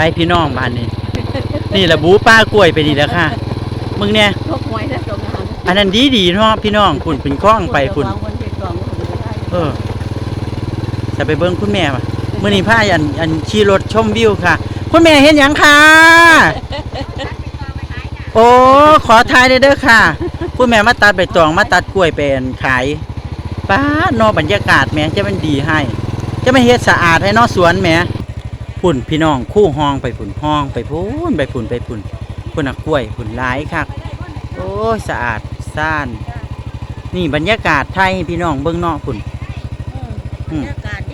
ไปพี่น้องบ้านนี้นี่ละบูป้ากล้วยไปนี่แหล้วค่ะ มึงเนี่ยพวกหวยและตกงานอันนั้นดีดีๆเนาะพี่น้องคุณเป็นคล้องไปคุณวางคนเด็กกล่องคนเดียวได้เออจะไปเบิ้งคุณแม่ป่ะมื่อนี้พาอันอันขี่รถชมวิวค่ะ คุณแม่เห็นหยังคะโอ้ขอทายได้เด้อค่ะ คุณแม่มาตัดใบตองมาตัดกล้วยเป็นขายป้าดเนอบรรยากาศแหม่จะมันดีให้ จะไม่เฮ็ดสะอาดให้เนอสวนแหม่ พุ่นพี่น้องคู่ห้องไปพุ่นห้องไปพุ่นไปพุ่นไปพุ่นพุ่นน่ะกล้วยพุ่นหลายคักโอ้ยสะอาดซ่านนี่บรรยากาศไทยให้พี่น้องเบื้องนอกพุ่นอืม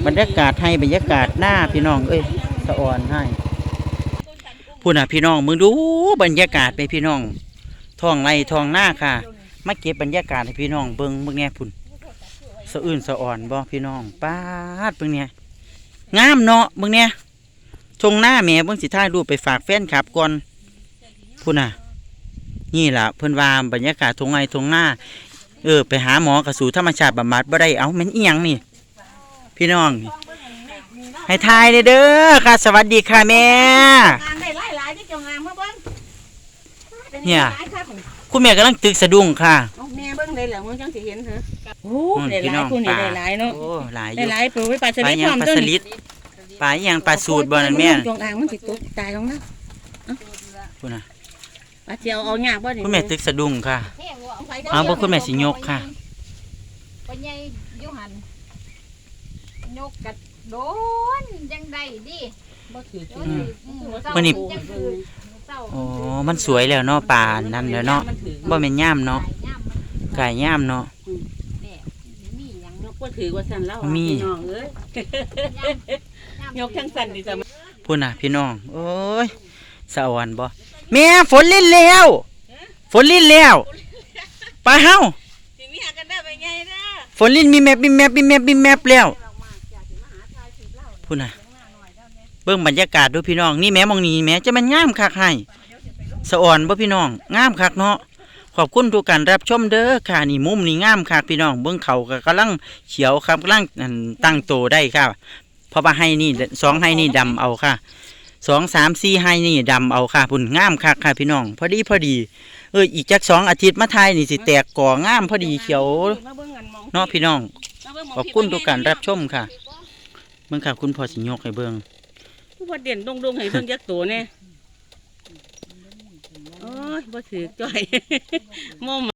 บรรยากาศให้บรรยากาศหน้าพี่น้องเอ้ยสะออนให้พูดน่ะพี่น้องมึงดูบรรยากาศไปพี่น้องท้องไรท้องหน้าค่ะมาเก็บบรรยากาศให้พี่น้องเบิ่งเบิ่งแน่พุ่นสะอื่นสะอ่อนบ่พี่น้องป้าดเบิ่งเนี่ยงามเนาะเบิ่งเนี่ ยทงหน้าแม่เบิ่งสิถ่ายรูปไปฝากแฟนคลับก่อนพุ่นน่ะ นี่ล่ะเพิ่นว่าบรรยากาศทงไงทงหน้า เออ ไปหาหมอกระสูธรรมชาติบำบัดบ่ได้เอาแม่นอีหยังนี่ พี่น้องนี่ให้ทายเลยเด้อค่ะ สวัสดีค่ะแม่ งานได้หลายหลายที่เจ้างานมาเบิ้งป็เนี่ย หลาค่ะผมคุณแม่กำลังตึกสะดุ้งค่ะ เอาแม่เบิ้งได้แล้วมึงจังสิเห็นเหรอโอ้อืมได้พี่หน้ลาอยงผู้นี่ปลาได้หลายเนาะโอ้หลายอได้ยู่หลายปลูกไว้ปลาสปลาลิดหยัพร้งอมปลาต้สนลิด ปลาหยังปลาสูตรบ่นั่นแม่จงอางมันสิตกตายลงนะคุณน่ะปลาเจียวเอายากบ่นี่คุณแม่ตึกสะดุ้งค่ะ เอาบ่คุณแม่สิยกค่ะ ปใหญ่อยุหันยกกัดโดนจังไดดิบ่ถือโดกินนอืมเศร้ามื้อนี้ จังคือเศร้าโอ้มันสวยแล้วเนาะปลานั่นแล้วเนาะบ่แม่นย่ามเนาะหลายย่ำมันไก่ย่ามเนาะแน่มีหยังยกบ่ถือว่าสั่นแล้วมี พี่น้องเอ้ยย่ำ ยกทั้งสั่นดิจ้ะพุ่นน่ะพี่น้องโอ้ยสะอ่อนบ่แม่ฝนลิ้นแล้วฝนลิ้นแล้วไปเฮาสิมีหากันได้ไปไงนะฝนลิ้นมีแมบมีแมบมีแมบมีแมบแล้วพูดนะเบิ่งบรรยากาศดูพี่น้องนี่แม่มองนี่แม่จะมันงามคักให้สะอ่อนบ่พี่น้องงามคักเนาะขอบคุณทุกการรับชมเด้อค่ะนี่มุมนี่งามคักพี่น้องเบิ่งเขาก็กำลังเขียวครับกำลังอั่นตั้งโตได้ค่ะ เพราะว่าให้นี่สองให้นี่ดำเอาค่ะสองสามสี่ให้นี่ดำเอาค่ะพุ่นงามคักค่ะพี่น้อง พอดีพอดีเอออีกจักสองอาทิตย์มาทายนี่สิแตกก่องามพอดีเขียวมาเบิ่งกันมองเนาะพี่น้องมาเบิ่งหมงขอบคุณทุกการรับชมค่ะเบิ่งค่ะคุณพ่อสิยกให้เบิ่งผู้บ่เด่นดงๆให้เบิ่งจักตัวแน่โอ้ยบ่ถือจ่อยมอม